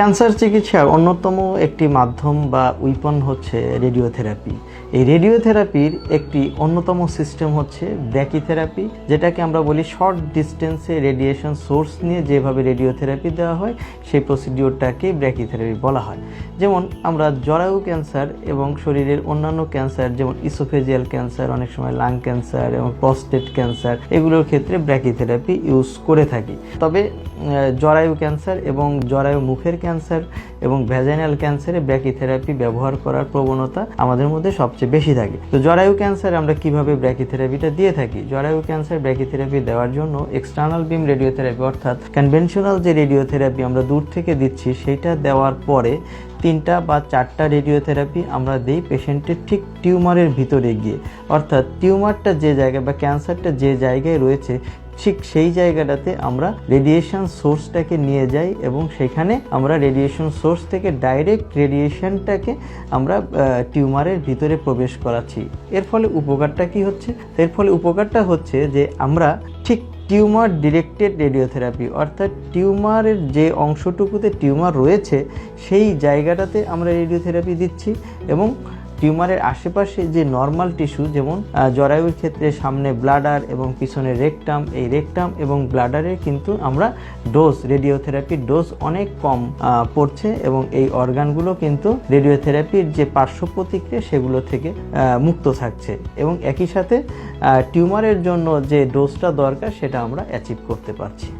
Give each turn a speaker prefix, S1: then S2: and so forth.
S1: Cancer চিকিৎসার অন্যতম একটি মাধ্যম বা উইপন হচ্ছে রেডিওথেরাপি। এই রেডিওথেরাপির একটি অন্যতম সিস্টেম হচ্ছে ব্র্যাকিথেরাপি যেটাকে আমরা বলি শর্ট ডিস্টেন্সে রেডিয়েশন সোর্স নিয়ে যেভাবে রেডিওথেরাপি দেওয়া হয়, সেই প্রসিডিওরটাকে ব্র্যাকিথেরাপি বলা হয়। যেমন আমরা জরায়ু ক্যান্সার এবং শরীরের অন্যান্য ক্যান্সার, যেমন ইসোফেজিয়াল ক্যান্সার, অনেক সময় লাং ক্যান্সার এবং প্রস্টেট ক্যান্সার, এগুলোর ক্ষেত্রে ব্র্যাকিথেরাপি ইউজ করে থাকি। তবে জরায়ু ক্যান্সার এবং জরায়ু মুখের ক্যান্সার এবং ভ্যাজাইনাল ক্যান্সারে ব্র্যাকিথেরাপি ব্যবহার করার প্রবণতা আমাদের মধ্যে সবচেয়ে বেশি থাকে। তো জরায়ু ক্যান্সার আমরা কীভাবে ব্র্যাকিথেরাপিটা দিয়ে থাকি? জরায়ু ক্যান্সার ব্র্যাকিথেরাপি দেওয়ার জন্য এক্সটার্নাল বিম রেডিওথেরাপি অর্থাৎ কনভেনশনাল যে রেডিওথেরাপি আমরা দূর থেকে দিচ্ছি সেইটা দেওয়ার পরে তিনটা বা চারটা রেডিওথেরাপি আমরা দিই পেশেন্টের ঠিক টিউমারের ভিতরে গিয়ে। অর্থাৎ টিউমারটা যে জায়গায় বা ক্যান্সারটা যে জায়গায় রয়েছে ঠিক সেই জায়গাটাতে আমরা রেডিয়েশন সোর্সটাকে নিয়ে যাই এবং সেখানে আমরা রেডিয়েশন সোর্স থেকে ডাইরেক্ট রেডিয়েশনটাকে আমরা টিউমারের ভিতরে প্রবেশ করাচ্ছি। এর ফলে উপকারটা কি হচ্ছে? এর ফলে উপকারটা হচ্ছে যে আমরা ঠিক টিউমার ডিরেক্টেড রেডিওথেরাপি অর্থাৎ টিউমারের যে অংশটুকুতে টিউমার রয়েছে, সেই জায়গাটাতে আমরা রেডিওথেরাপি দিচ্ছি এবং টিউমারের আশেপাশে যে নর্মাল টিস্যু যেমন জরায়ুর ক্ষেত্রে সামনে ব্লাডার এবং পিছনে রেকটাম এই রেকটাম এবং ব্লাডারের কিন্তু আমরা ডোজ রেডিওথেরাপির ডোজ অনেক কম পড়ছে এবং এই অর্গানগুলো কিন্তু রেডিওথেরাপির যে পার্শ্ব প্রতিক্রিয়া সেগুলো থেকে মুক্ত থাকছে এবং একই সাথে টিউমারের জন্য যে ডোজটা দরকার সেটা আমরা অ্যাচিভ করতে পারছি।